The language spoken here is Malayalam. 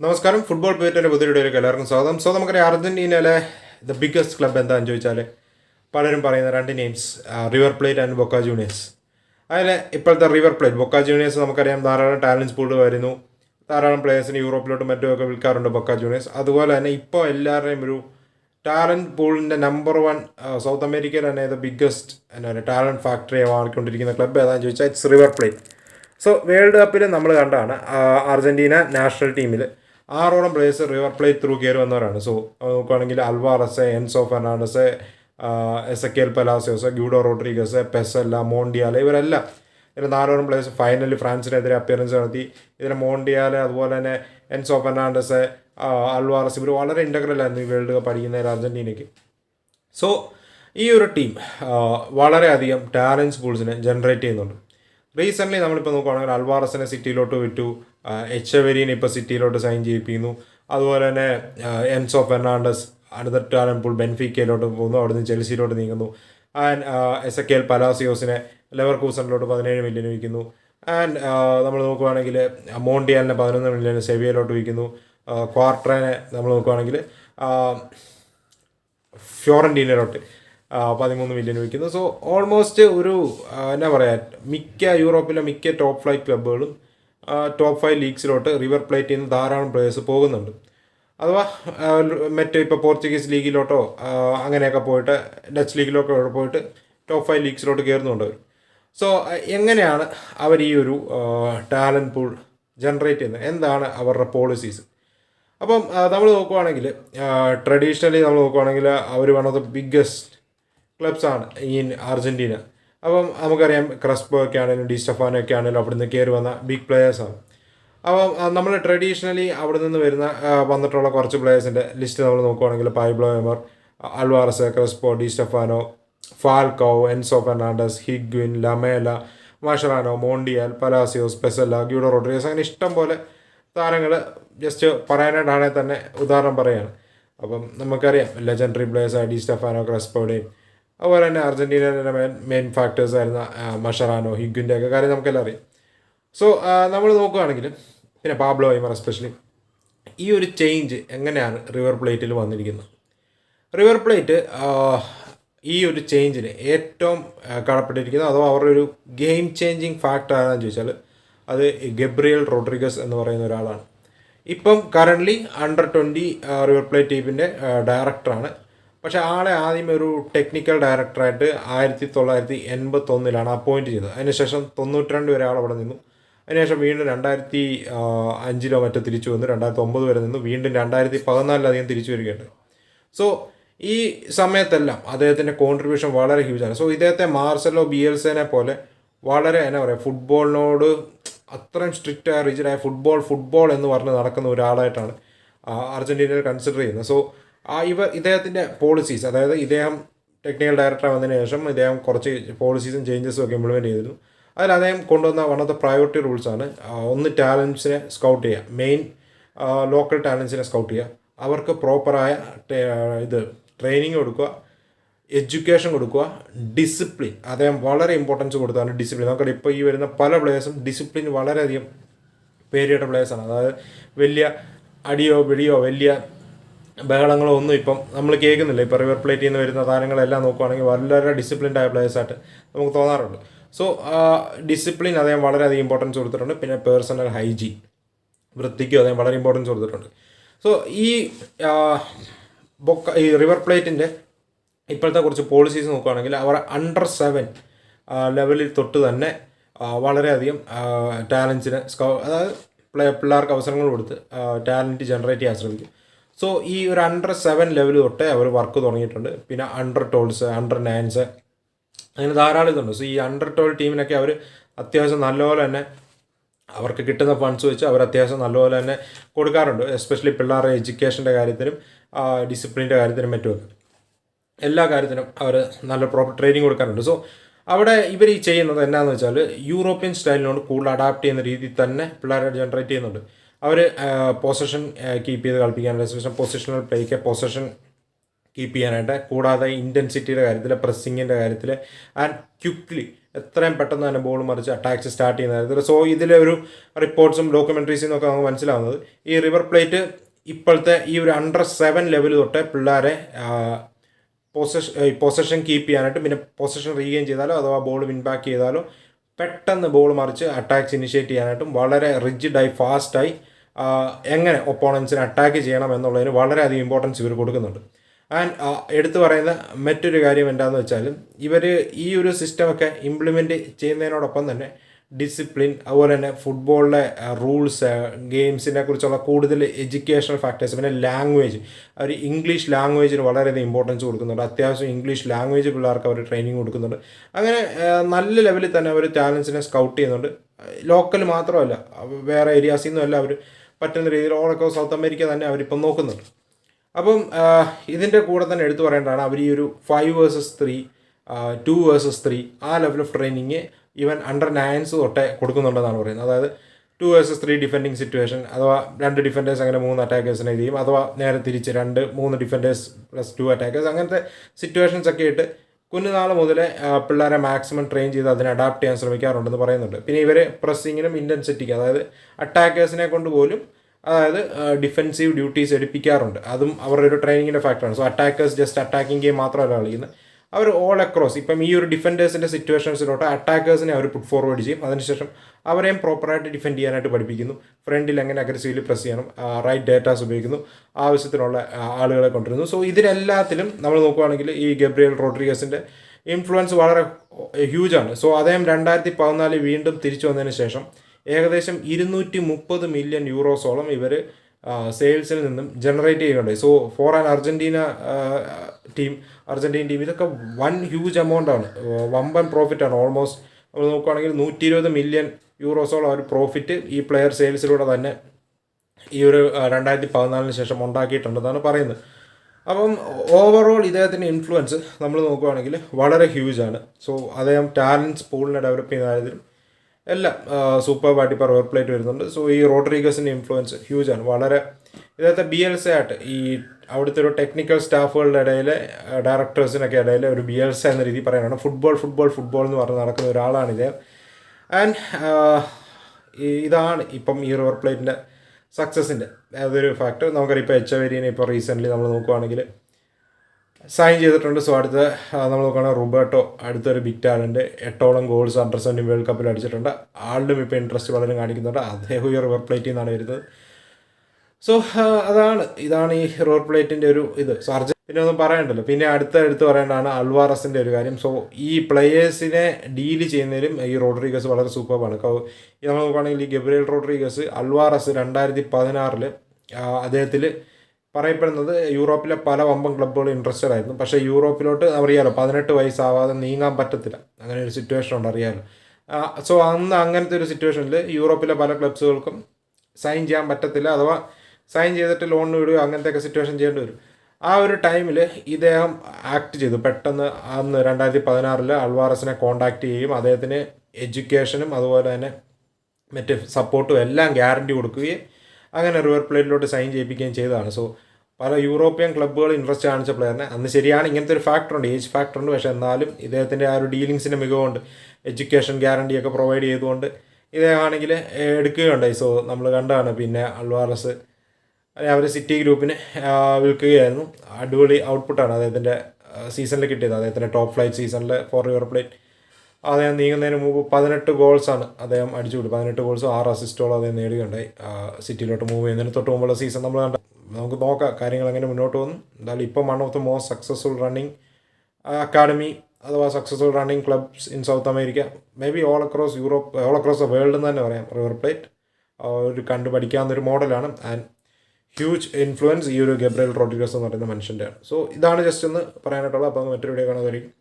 നമസ്കാരം. ഫുട്ബോൾ പേറ്റിന്റെ പുതിയ വീഡിയോയിലേക്ക് എല്ലാവർക്കും സ്വാഗതം. സോ നമുക്കറിയാം അർജന്റീനയിലെ ദ ബിഗ്ഗസ്റ്റ് ക്ലബ് എന്താണെന്ന് ചോദിച്ചാൽ പലരും പറയുന്ന രണ്ട് names River Plate and Boca Juniors അതിൽ ഇപ്പോഴത്തെ റിവർ പ്ലേറ്റ് ബൊക്ക ജൂനിയേഴ്സ് നമുക്കറിയാം ധാരാളം ടാലൻസ് പൂൾ വരുന്നു. ധാരാളം പ്ലേയേഴ്സിന് യൂറോപ്പിലോട്ടും മറ്റുമൊക്കെ വിൽക്കാറുണ്ട് ബൊക്ക ജൂനിയേഴ്സ് അതുപോലെ തന്നെ ഇപ്പോൾ എല്ലാവരുടെയും ഒരു ടാലന്റ് പൂളിന്റെ നമ്പർ വൺ സൗത്ത് അമേരിക്കയിൽ തന്നെ ഇത് ബിഗ്ഗസ്റ്റ് എന്താ പറയുക ടാലന്റ് ഫാക്ടറിയെ മാറിക്കൊണ്ടിരിക്കുന്ന ക്ലബ്ബ് ഏതാണെന്ന് ചോദിച്ചാൽ it's River Plate so world കപ്പിൽ നമ്മൾ കണ്ടാണ് അർജന്റീന നാഷണൽ ടീമിൽ ആറോളം പ്ലേയേഴ്സ് റിവർ പ്ലേറ്റ് ത്രൂ കയറി വന്നവരാണ്. സോ നോക്കുകയാണെങ്കിൽ Alvarez Enzo Fernandez Exequiel Palacios Guido Rodriguez Pezzella Montiel ഇവരെല്ലാം ഇതിൽ നാലോളം പ്ലേയേഴ്സ് ഫൈനലിൽ ഫ്രാൻസിനെതിരെ അപ്പിയറൻസ് നടത്തി. ഇതിൽ മോണ്ടിയാല അതുപോലെ തന്നെ എൻസോ ഫെർണാണ്ടസ് അൽവാറസ് ഇവർ വളരെ ഇന്റഗ്രൽ ആയിരുന്നു ഈ വേൾഡ് കപ്പ് അടിക്കുന്നതിൽ അർജന്റീനയ്ക്ക് സോ ഈ ഒരു ടീം വളരെയധികം ടാലൻസ് പൂൾസിനെ ജനറേറ്റ് ചെയ്യുന്നുണ്ട്. റീസെന്റ്ലി നമ്മളിപ്പോൾ നോക്കുകയാണെങ്കിൽ അൽവാറസിനെ സിറ്റിയിലോട്ട് വിറ്റു എച്ചവെരീനെ ഇപ്പോൾ സിറ്റിയിലോട്ട് സൈൻ ചെയ്യിപ്പിക്കുന്നു. അതുപോലെ തന്നെ എൻസ് ഫെർണാണ്ടസ് അടുത്ത ടാലന്റ് പൂൾ ബെൻഫിക്കയിലോട്ട് പോകുന്നു. അവിടുന്ന് ചെൽസിയിലോട്ട് നീങ്ങുന്നു. And S A K L പലാസിയോസിനെ ലെവർ കൂസണിലോട്ട് പതിനേഴ് മില്യൺ വിൽക്കുന്നു. ആൻഡ് നമ്മൾ നോക്കുകയാണെങ്കിൽ മോണ്ടിയാലിനെ പതിനൊന്ന് മില്യൺ സെവിയയിലോട്ട് വിൽക്കുന്നു. ക്വാർട്ടറിനെ നമ്മൾ നോക്കുകയാണെങ്കിൽ ഫ്യോറന്റീനയിലോട്ട് പതിമൂന്ന് മില്യൺ വിൽക്കുന്നു. സോ ഓൾമോസ്റ്റ് ഒരു എന്നാ പറയുക മിക്ക യൂറോപ്പിലെ മിക്ക ടോപ്പ് ഫ്ലൈറ്റ് ക്ലബ്ബുകളും ടോപ്പ് ഫൈവ് ലീഗ്സിലോട്ട് റിവർ പ്ലേറ്റിൽ നിന്ന് ധാരാളം പ്ലേയേഴ്സ് പോകുന്നുണ്ട്. അഥവാ മറ്റേ ഇപ്പോൾ പോർച്ചുഗീസ് ലീഗിലോട്ടോ അങ്ങനെയൊക്കെ പോയിട്ട് ഡച്ച് ലീഗിലൊക്കെ പോയിട്ട് ടോപ്പ് ഫൈവ് ലീഗ്സിലോട്ട് കയറുന്നുണ്ട് അവർ സോ എങ്ങനെയാണ് അവർ ഈ ഒരു ടാലന്റ് പൂൾ ജനറേറ്റ് ചെയ്യുന്നത്? എന്താണ് അവരുടെ പോളിസീസ് അപ്പം നമ്മൾ നോക്കുവാണെങ്കിൽ ട്രഡീഷണലി നമ്മൾ നോക്കുവാണെങ്കിൽ അവർ വൺ ഓഫ് ദ ബിഗ്ഗസ്റ്റ് ക്ലബ്സാണ് ഇൻ അർജന്റീന അപ്പം നമുക്കറിയാം ക്രസ്പോ ഒക്കെ ആണെങ്കിലും ഡി സ്റ്റഫാനോ ഒക്കെ ആണെങ്കിലും അവിടെ നിന്ന് കയറി വന്ന ബിഗ് പ്ലേയേഴ്സാണ് അപ്പം നമ്മൾ ട്രഡീഷണലി അവിടെ നിന്ന് വരുന്ന വന്നിട്ടുള്ള കുറച്ച് പ്ലേയേഴ്സിന്റെ ലിസ്റ്റ് നമ്മൾ നോക്കുവാണെങ്കിൽ Pablo Aimar Alvarez Crespo Di Stefano Falcao Enzo Fernandez Higuain Lamela Mascherano Montiel Palacios Pezzella Guido Rodriguez അങ്ങനെ ഇഷ്ടം പോലെ താരങ്ങൾ ജസ്റ്റ് പറയാനായിട്ടാണെങ്കിൽ തന്നെ ഉദാഹരണം പറയുകയാണ് അപ്പം നമുക്കറിയാം ലെജൻഡറി പ്ലേയേഴ്സായ ഡി സ്റ്റഫാനോ ക്രസ്പോയുടെയും അതുപോലെ തന്നെ അർജന്റീനയുടെ മെയിൻ മെയിൻ ഫാക്ടേഴ്സ് ആയിരുന്ന മഷറാനോ ഹിഗുന്റെ ഒക്കെ കാര്യം നമുക്കെല്ലാം അറിയാം. സോ നമ്മൾ നോക്കുകയാണെങ്കിൽ പിന്നെ പാബ്ലോ ഐമർ എസ്പെഷ്യലി ഈ ഒരു ചേഞ്ച് എങ്ങനെയാണ് റിവർ പ്ലേറ്റിൽ വന്നിരിക്കുന്നത്? റിവർ പ്ലേറ്റ് ഈ ഒരു ചേഞ്ചിന് ഏറ്റവും കടപ്പെട്ടിരിക്കുന്നത് അഥവാ അവരുടെ ഒരു ഗെയിം ചേഞ്ചിങ് ഫാക്ടർ ആണെന്ന് ചോദിച്ചാൽ അത് ഗബ്രിയൽ റോഡ്രിഗസ് എന്ന് പറയുന്ന ഒരാളാണ്. ഇപ്പം currently under twenty River Plate ടീമിന്റെ ഡയറക്ടറാണ് പക്ഷേ ആളെ ആദ്യം ഒരു ടെക്നിക്കൽ ഡയറക്ടറായിട്ട് ആയിരത്തി തൊള്ളായിരത്തി എൺപത്തൊന്നിലാണ് അപ്പോയിന്റ് ചെയ്തത് അതിനുശേഷം തൊണ്ണൂറ്റിരണ്ട് വരെ ആൾ അവിടെ നിന്നു അതിനുശേഷം വീണ്ടും രണ്ടായിരത്തി അഞ്ചിലോ മറ്റോ തിരിച്ചു വന്നു. രണ്ടായിരത്തി ഒമ്പത് വരെ നിന്നു. വീണ്ടും രണ്ടായിരത്തി പതിനാലിലധികം തിരിച്ചു വരികയുണ്ട് സോ ഈ സമയത്തെല്ലാം അദ്ദേഹത്തിന്റെ കോൺട്രിബ്യൂഷൻ വളരെ ഹ്യൂജാണ് സോ ഇദ്ദേഹത്തെ മാർസലോ ബിയൽസേനെ പോലെ വളരെ എന്നാ പറയുക ഫുട്ബോളിനോട് അത്രയും സ്ട്രിക്റ്റ് ആയ റിജിഡായ ഫുട്ബോൾ ഫുട്ബോൾ എന്ന് പറഞ്ഞ് നടക്കുന്ന ഒരാളായിട്ടാണ് അർജന്റീനയിൽ കൺസിഡർ ചെയ്യുന്നത്. സോ ഇവർ ഇദ്ദേഹത്തിന്റെ പോളിസീസ് അതായത് ഇദ്ദേഹം ടെക്നിക്കൽ ഡയറക്ടർ വന്നതിന് ശേഷം ഇദ്ദേഹം കുറച്ച് പോളിസീസും ചേഞ്ചസും ഒക്കെ ഇംപ്ലിമെന്റ് ചെയ്തിരുന്നു. അതിൽ അദ്ദേഹം കൊണ്ടുവന്ന വൺ ഓഫ് ദ പ്രയോറിറ്റി റൂൾസാണ് ഒന്ന് ടാലൻസിനെ സ്കൗട്ട് ചെയ്യുക. മെയിൻ ലോക്കൽ ടാലൻസിനെ സ്കൗട്ട് ചെയ്യുക. അവർക്ക് പ്രോപ്പറായ ഇത് ട്രെയിനിങ് കൊടുക്കുക എഡ്യൂക്കേഷൻ കൊടുക്കുക ഡിസിപ്ലിൻ അദ്ദേഹം വളരെ ഇമ്പോർട്ടൻസ് കൊടുത്താണ് ഡിസിപ്ലിൻ നമുക്കറിയാം ഇപ്പോൾ ഈ വരുന്ന പല പ്ലേയേഴ്സും ഡിസിപ്ലിൻ വളരെയധികം പേരിയുടെ പ്ലേയേഴ്സാണ് അതായത് വലിയ അടിയോ വെടിയോ വലിയ ബഹളങ്ങളോ ഒന്നും ഇപ്പം നമ്മൾ കേൾക്കുന്നില്ല. ഇപ്പോൾ റിവർ പ്ലേറ്റിൽ നിന്ന് വരുന്ന താരങ്ങളെല്ലാം നോക്കുവാണെങ്കിൽ വളരെ ഡിസിപ്ലിൻഡ് ആയ പ്ലേയേഴ്സായിട്ട് നമുക്ക് തോന്നാറുണ്ട്. സോ ഡിസിപ്ലിൻ അദ്ദേഹം വളരെയധികം ഇമ്പോർട്ടൻസ് കൊടുത്തിട്ടുണ്ട്. പിന്നെ പേഴ്സണൽ ഹൈജീൻ വൃത്തിക്കും അദ്ദേഹം വളരെ ഇമ്പോർട്ടൻസ് കൊടുത്തിട്ടുണ്ട്. സോ ഈ ബൊക്ക ഈ റിവർ പ്ലേറ്റിന്റെ ഇപ്പോഴത്തെ കുറച്ച് പോളിസീസ് നോക്കുകയാണെങ്കിൽ അവർ അണ്ടർ സെവൻ ലെവലിൽ തൊട്ട് തന്നെ വളരെയധികം ടാലൻസിന് സ്കൗ അതായത് പ്ലേ പിള്ളേർക്ക് അവസരങ്ങൾ കൊടുത്ത് ടാലന്റ് ജനറേറ്റ് ചെയ്യാൻ ശ്രമിക്കും. സോ ഈ ഒരു അണ്ടർ സെവൻ ലെവൽ തൊട്ടേ അവർ വർക്ക് തുടങ്ങിയിട്ടുണ്ട്. പിന്നെ അണ്ടർ ടോൾസ് അണ്ടർ നയൻസ് അങ്ങനെ ധാരാളം ഇതുണ്ട്. സോ ഈ അണ്ടർ ട്വൽവ് ടീമിനൊക്കെ അവർ അത്യാവശ്യം നല്ലപോലെ തന്നെ അവർക്ക് കിട്ടുന്ന ഫണ്ട്സ് വെച്ച് അവർ അത്യാവശ്യം നല്ലപോലെ തന്നെ കൊടുക്കാറുണ്ട്. എസ്പെഷ്യലി പിള്ളേരുടെ എഡ്യൂക്കേഷന്റെ കാര്യത്തിലും ഡിസിപ്ലിന്റെ കാര്യത്തിലും മറ്റുമൊക്കെ എല്ലാ കാര്യത്തിനും അവർ നല്ല പ്രോപ്പർ ട്രെയിനിങ് കൊടുക്കാറുണ്ട്. സോ അവിടെ ഇവർ ഈ ചെയ്യുന്നത് എന്നാന്ന് വെച്ചാൽ യൂറോപ്യൻ സ്റ്റൈലിനോട് കൂടുതൽ അഡാപ്റ്റ് ചെയ്യുന്ന രീതിയിൽ തന്നെ പിള്ളേരെ ജനറേറ്റ് ചെയ്യുന്നുണ്ട്. അവർ പൊസിഷൻ കീപ്പ് ചെയ്ത് കളിപ്പിക്കാനുള്ള ശേഷം പൊസിഷണൽ പ്ലേക്ക് പൊസിഷൻ കീപ്പ് ചെയ്യാനായിട്ട് കൂടാതെ ഇന്റൻസിറ്റിയുടെ കാര്യത്തിൽ പ്രസ്സിങ്ങിന്റെ കാര്യത്തിൽ ആൻഡ് ക്വിക്ക്ലി എത്രയും പെട്ടെന്ന് തന്നെ ബോൾ മറിച്ച് അറ്റാക്സ് സ്റ്റാർട്ട് ചെയ്യുന്ന കാര്യത്തിൽ സോ ഇതിലെ ഒരു റിപ്പോർട്ട്സും ഡോക്യുമെന്ററീസും ഒക്കെ നമുക്ക് മനസ്സിലാവുന്നത് ഈ റിവർ പ്ലേറ്റ് ഇപ്പോഴത്തെ ഈ ഒരു അണ്ടർ സെവൻ ലെവൽ തൊട്ട് പിള്ളേരെ പൊസഷൻ പൊസഷൻ കീപ്പ് ചെയ്യാനായിട്ട് പിന്നെ പൊസഷൻ റീഗെയിൻ ചെയ്താലോ അഥവാ ബോൾ വിൻ ബാക്ക് ചെയ്താലോ പെട്ടെന്ന് ബോൾ മറിച്ച് അറ്റാക്സ് ഇനിഷ്യേറ്റ് ചെയ്യാനായിട്ടും വളരെ റിജിഡായി ഫാസ്റ്റായി എങ്ങനെ ഒപ്പോണൻസിനെ അറ്റാക്ക് ചെയ്യണം എന്നുള്ളതിന് വളരെയധികം ഇമ്പോർട്ടൻസ് ഇവർ കൊടുക്കുന്നുണ്ട്. ആൻഡ് എടുത്തു പറയുന്ന മറ്റൊരു കാര്യം എന്താണെന്ന് വെച്ചാൽ ഇവർ ഈ ഒരു സിസ്റ്റമൊക്കെ ഇംപ്ലിമെന്റ് ചെയ്യുന്നതിനോടൊപ്പം തന്നെ ഡിസിപ്ലിൻ അതുപോലെ തന്നെ ഫുട്ബോളിലെ റൂൾസ് ഗെയിംസിനെ കുറിച്ചുള്ള കൂടുതൽ എഡ്യൂക്കേഷണൽ ഫാക്ടേഴ്സ് പിന്നെ ലാംഗ്വേജ് അവർ ഇംഗ്ലീഷ് ലാംഗ്വേജിന് വളരെയധികം ഇമ്പോർട്ടൻസ് കൊടുക്കുന്നുണ്ട്. അത്യാവശ്യം ഇംഗ്ലീഷ് ലാംഗ്വേജ് പിള്ളേർക്ക് അവർ ട്രെയിനിങ് കൊടുക്കുന്നുണ്ട്. അങ്ങനെ നല്ല ലെവലിൽ തന്നെ അവർ ടാലൻസിനെ സ്കൗട്ട് ചെയ്യുന്നുണ്ട്. ലോക്കൽ മാത്രമല്ല വേറെ ഏരിയാസിൽ നിന്നും അവർ പറ്റുന്ന രീതിയിൽ ഓളൊക്കെ സൗത്ത് അമേരിക്ക തന്നെ അവരിപ്പം നോക്കുന്നുണ്ട്. അപ്പം ഇതിന്റെ കൂടെ തന്നെ എടുത്തു പറയേണ്ടതാണ് അവർ ഈ ഒരു five versus three two versus three ആ level of training even under nines തൊട്ടേ കൊടുക്കുന്നുണ്ടെന്നാണ് പറയുന്നത്. അതായത് two versus three defending situation അഥവാ രണ്ട് ഡിഫെൻഡേഴ്സ് അങ്ങനെ മൂന്ന് അറ്റാക്കേഴ്സിനെ ചെയ്യും അഥവാ നേരെ തിരിച്ച് രണ്ട് മൂന്ന് ഡിഫെൻഡേഴ്സ് പ്ലസ് ടു അറ്റാക്കേഴ്സ് അങ്ങനത്തെ സിറ്റുവേഷൻസ് ഒക്കെ ഇട്ട് കുഞ്ഞുനാൾ മുതലേ പിള്ളേരെ മാക്സിമം ട്രെയിൻ ചെയ്ത് അതിനെ അഡാപ്റ്റ് ചെയ്യാൻ ശ്രമിക്കാറുണ്ടെന്ന് പറയുന്നുണ്ട്. പിന്നെ ഇവർ പ്രസ്സിങ്ങിനും ഇന്റൻസിറ്റിക്ക് അതായത് അറ്റാക്കേഴ്സിനെ കൊണ്ട് പോലും അതായത് ഡിഫെൻസീവ് ഡ്യൂട്ടീസ് എടുപ്പിക്കാറുണ്ട്. അതും അവരുടെ ഒരു ട്രെയിനിങ്ങിന്റെ ഫാക്ടറാണ് so attackers just attacking game മാത്രമല്ല കളിക്കുന്നത്. അവർ ഓൾ അക്രോസ് ഇപ്പം ഈ ഒരു ഡിഫൻഡേഴ്സിന്റെ സിറ്റുവേഷൻസിലോട്ട് അറ്റാക്കേഴ്സിനെ അവർ പുട്ട് ഫോർവേഡ് ചെയ്യും. അതിനുശേഷം അവരെയും പ്രോപ്പറായിട്ട് ഡിഫെൻഡ് ചെയ്യാനായിട്ട് പഠിപ്പിക്കുന്നു. ഫ്രണ്ടിൽ എങ്ങനെ അഗ്രസീവ്ലി പ്രസ് ചെയ്യണം. റൈറ്റ് ഡേറ്റാസ് ഉപയോഗിക്കുന്നു. ആവശ്യത്തിനുള്ള ആളുകളെ കൊണ്ടുവരുന്നു. സോ ഇതിനെല്ലാത്തിലും നമ്മൾ നോക്കുകയാണെങ്കിൽ ഈ ഗബ്രിയൽ റോഡ്രിഗസിന്റെ ഇൻഫ്ലുവൻസ് വളരെ ഹ്യൂജ് ആണ്. സോ അദ്ദേഹം രണ്ടായിരത്തി പതിനാലിൽ വീണ്ടും തിരിച്ചു വന്നതിന് ശേഷം ഏകദേശം ഇരുന്നൂറ്റി മുപ്പത് മില്യൺ യൂറോസോളം ഇവർ സെയിൽസിൽ നിന്നും ജനറേറ്റ് ചെയ്യുന്നുണ്ട്. So for an Argentina team Argentine team ഇതൊക്കെ വൺ ഹ്യൂജ് എമൗണ്ട് ആണ്. വമ്പൻ പ്രോഫിറ്റ് ആണ്. ഓൾമോസ്റ്റ് നമ്മൾ നോക്കുകയാണെങ്കിൽ നൂറ്റി ഇരുപത് മില്യൺ യൂറോസോളം ഒരു പ്രോഫിറ്റ് ഈ പ്ലെയർ സെയിൽസിലൂടെ തന്നെ ഈ ഒരു രണ്ടായിരത്തി പതിനാലിന് ശേഷം ഉണ്ടാക്കിയിട്ടുണ്ടെന്നാണ് പറയുന്നത്. അപ്പം ഓവറോൾ ഇദ്ദേഹത്തിന്റെ ഇൻഫ്ലുവൻസ് നമ്മൾ നോക്കുകയാണെങ്കിൽ വളരെ ഹ്യൂജ് ആണ്. സോ അദ്ദേഹം ടാലൻസ് പൂളിനെ ഡെവലപ്പ് ചെയ്യുന്ന കാര്യത്തിലും എല്ലാം സൂപ്പർ ഇപ്പോൾ റിവർ പ്ലേറ്റ് വരുന്നുണ്ട്. സോ ഈ റോഡ്രിഗസിന്റെ ഇൻഫ്ലുവൻസ് ഹ്യൂജ് ആണ്. വളരെ ഇതത്തെ ബി എൽ സി ആയിട്ട് ഈ അവിടുത്തെ ഒരു ടെക്നിക്കൽ സ്റ്റാഫുകളുടെ ഇടയിൽ ഡയറക്ടേഴ്സിനൊക്കെ ഇടയിൽ ഒരു ബി എൽ സി എന്ന രീതി പറയാനാണ്. ഫുട്ബോൾ ഫുട്ബോൾ ഫുട്ബോൾ എന്ന് പറഞ്ഞ് നടക്കുന്ന ഒരാളാണ് ഇത് ആൻഡ് ഇതാണ് ഇപ്പം ഈ റിവർ പ്ലേറ്റിന്റെ സക്സസിന്റെ അതൊരു ഫാക്ടർ നമുക്കറിയാം ഇപ്പോൾ എച്ച് വെരീനെ ഇപ്പോൾ റീസെന്റ്ലി നമ്മൾ നോക്കുവാണെങ്കിൽ സൈൻ ചെയ്തിട്ടുണ്ട്. സോ അടുത്ത നമ്മൾ നോക്കുകയാണെങ്കിൽ റോബർട്ടോ അടുത്തൊരു ബിഗ് ടാലന്റ് എട്ടോളം ഗോൾസ് അണ്ടർ സെവന്റീൻ വേൾഡ് കപ്പിൽ അടിച്ചിട്ടുണ്ട്. ആളും ഇപ്പോൾ ഇൻട്രസ്റ്റ് വളരെ കാണിക്കുന്നുണ്ട്. അദ്ദേഹം ഈ റിവർ പ്ലേറ്റിൽ നിന്നാണ് വരുന്നത്. സോ അതാണ് ഇതാണ് ഈ റിവർ പ്ലേറ്റിന്റെ ഒരു ഇത്. സോ അർജൻ പിന്നെ ഒന്നും പറയണ്ടല്ലോ. പിന്നെ അടുത്ത എടുത്ത് പറയേണ്ടതാണ് അൽവാറസിന്റെ ഒരു കാര്യം. സോ ഈ പ്ലേയേഴ്സിനെ ഡീൽ ചെയ്യുന്നതിലും ഈ റോഡ്രിഗസ് വളരെ സൂപ്പറാണ് നമ്മൾ നോക്കുകയാണെങ്കിൽ ഈ ഗബ്രിയൽ റോഡ്രിഗസ് അൽവാറസ് രണ്ടായിരത്തി പതിനാറിൽ അദ്ദേഹത്തിൽ പറയപ്പെടുന്നത് യൂറോപ്പിലെ പല വമ്പൻ ക്ലബ്ബുകളും ഇൻട്രസ്റ്റഡ് ആയിരുന്നു. പക്ഷേ യൂറോപ്പിലോട്ട് അറിയാലോ പതിനെട്ട് വയസ്സാവാതെ നീങ്ങാൻ പറ്റത്തില്ല. അങ്ങനെ ഒരു സിറ്റുവേഷൻ ഉണ്ട് അറിയാലോ. സോ അന്ന് അങ്ങനത്തെ ഒരു സിറ്റുവേഷനിൽ യൂറോപ്പിലെ പല ക്ലബ്സുകൾക്കും സൈൻ ചെയ്യാൻ പറ്റത്തില്ല അഥവാ സൈൻ ചെയ്തിട്ട് ലോണിന് വിടുകയോ അങ്ങനത്തെയൊക്കെ സിറ്റുവേഷൻ ചെയ്യേണ്ടി വരും. ആ ഒരു ടൈമിൽ ഇദ്ദേഹം ആക്ട് ചെയ്തു. പെട്ടെന്ന് അന്ന് രണ്ടായിരത്തി പതിനാറിൽ അൾവാറസിനെ കോണ്ടാക്ട് ചെയ്യുകയും അദ്ദേഹത്തിന് എഡ്യൂക്കേഷനും അതുപോലെ തന്നെ മറ്റ് സപ്പോർട്ടും എല്ലാം ഗ്യാരണ്ടി കൊടുക്കുകയും അങ്ങനെ റിവർ പ്ലേറ്റിലോട്ട് സൈൻ ചെയ്യിപ്പിക്കുകയും ചെയ്തതാണ്. സോ പല യൂറോപ്യൻ ക്ലബ്ബുകൾ ഇൻട്രസ്റ്റ് കാണിച്ച പ്ലെയറിനെ അന്ന് ശരിയാണ് ഇങ്ങനത്തെ ഒരു ഫാക്ടർ ഉണ്ട്. ഏജ് ഫാക്ടർ ഉണ്ട്. പക്ഷേ എന്നാലും ഇദ്ദേഹത്തിന്റെ ആ ഒരു ഡീലിങ്സിന്റെ മികവുണ്ട്. എഡ്യൂക്കേഷൻ ഗ്യാരണ്ടിയൊക്കെ പ്രൊവൈഡ് ചെയ്തുകൊണ്ട് ഇദ്ദേഹമാണെങ്കിൽ എടുക്കുകയുണ്ടായി. സോ നമ്മൾ കണ്ടതാണ് പിന്നെ അൾവാറസ് അവർ സിറ്റി ഗ്രൂപ്പിന് വിൽക്കുകയായിരുന്നു. അടിപൊളി ഔട്ട്പുട്ടാണ് അദ്ദേഹത്തിന്റെ സീസണിൽ കിട്ടിയത്. അദ്ദേഹത്തിന്റെ ടോപ്പ് ഫ്ലൈറ്റ് സീസണിൽ ഫോർ യുവർ പ്ലേറ്റ് അദ്ദേഹം നീങ്ങുന്നതിന് മുമ്പ് പതിനെട്ട് ഗോൾസാണ് അദ്ദേഹം അടിച്ചു കൊടുത്തു പതിനെട്ട് ഗോൾസും ആറ് അസിസ്റ്റോളം അദ്ദേഹം നേടുകയുണ്ടായി. സിറ്റിയിലോട്ട് മൂവ് ചെയ്യുന്നതിന് തൊട്ട് മുമ്പുള്ള സീസൺ നമ്മൾ കണ്ട നമുക്ക് നോക്കാം കാര്യങ്ങൾ എങ്ങനെ മുന്നോട്ട് പോകുന്നു. എന്തായാലും ഇപ്പം one of the most successful running academy അഥവാ successful running clubs in South America may be all across Europe all across the world എന്ന് തന്നെ പറയാം. റിവർ പ്ലേറ്റ് ഒരു കണ്ടു ഒരു മോഡലാണ്. ആൻഡ് ഹ്യൂജ് ഇൻഫ്ലുവൻസ് ഈ ഒരു ഗബ്രൽ റോഡ്രിഗസ് എന്ന് പറയുന്ന മനുഷ്യന്റെയാണ്. സോ ഇതാണ് ജസ്റ്റ് ഒന്ന് പറയാനായിട്ടുള്ളത്. അപ്പോൾ മറ്റൊരു വീഡിയോ കാണാതായിരിക്കും